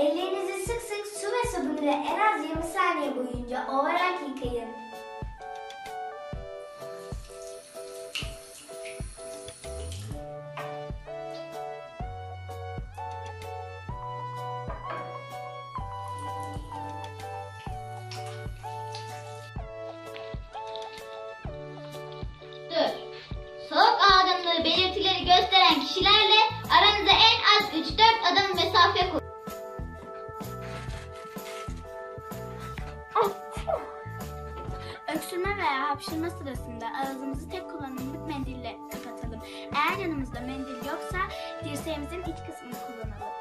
Ellerinizi sık sık su ve sabun ile en az 20 saniye boyunca ovarak yıkayın. Öksürme veya hapşırma sırasında ağzımızı tek kullanımlık mendille kapatalım. Eğer yanımızda mendil yoksa dirseğimizin iç kısmını kullanalım.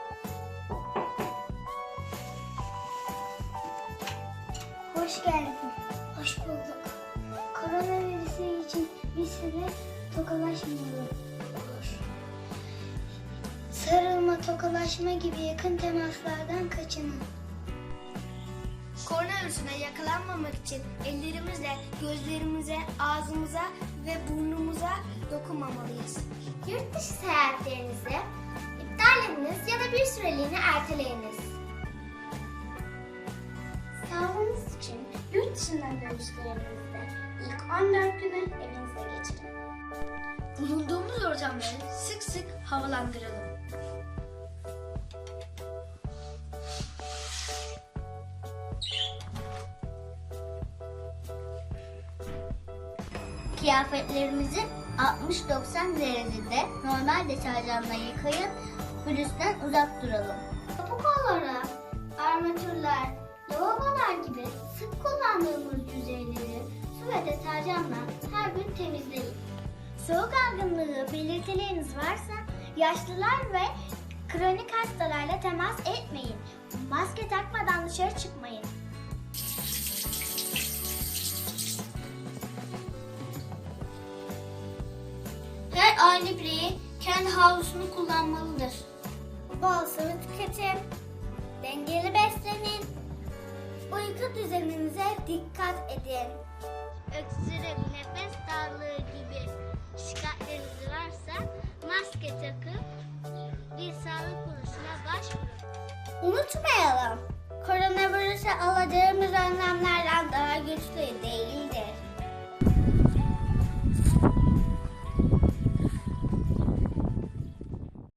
Hoş geldin. Hoş bulduk. Koronavirüsü için bir süre tokalaşmayalım. Olur. Sarılma, tokalaşma gibi yakın temaslardan kaçının. Koronavirüsüne yakalanmamak için ellerimizle gözlerimize, ağzımıza ve burnumuza dokunmamalıyız. Yurt dışı seyahatlerinizi iptal ediniz ya da bir süreliğine erteleyiniz. Sağlığınız için yurt dışından dönüşlerinizde ilk 14 günü evinizde geçirin. Bulunduğumuz ortamları sık sık havalandıralım. Kıyafetlerimizi 60-90 derecede normal deterjanla yıkayıp virüsten uzak duralım. Topukolara, armatürler, lavabolar gibi sık kullandığımız yüzeyleri su ve deterjanla her gün temizleyin. Soğuk algınlığı belirtileriniz varsa yaşlılar ve kronik hastalarla temas etmeyin. Her aynı birey kendi havlusunu kullanmalıdır. Bol sıvı tüketin. Dengeli beslenin. Uyku düzeninize dikkat edin. Öksürük, nefes darlığı gibi şikayetleriniz varsa maske takıp bir sağlık kuruluşuna başvurun. Unutmayalım. Koronavirüse alacağımız önlemlerden daha güçlü değildir.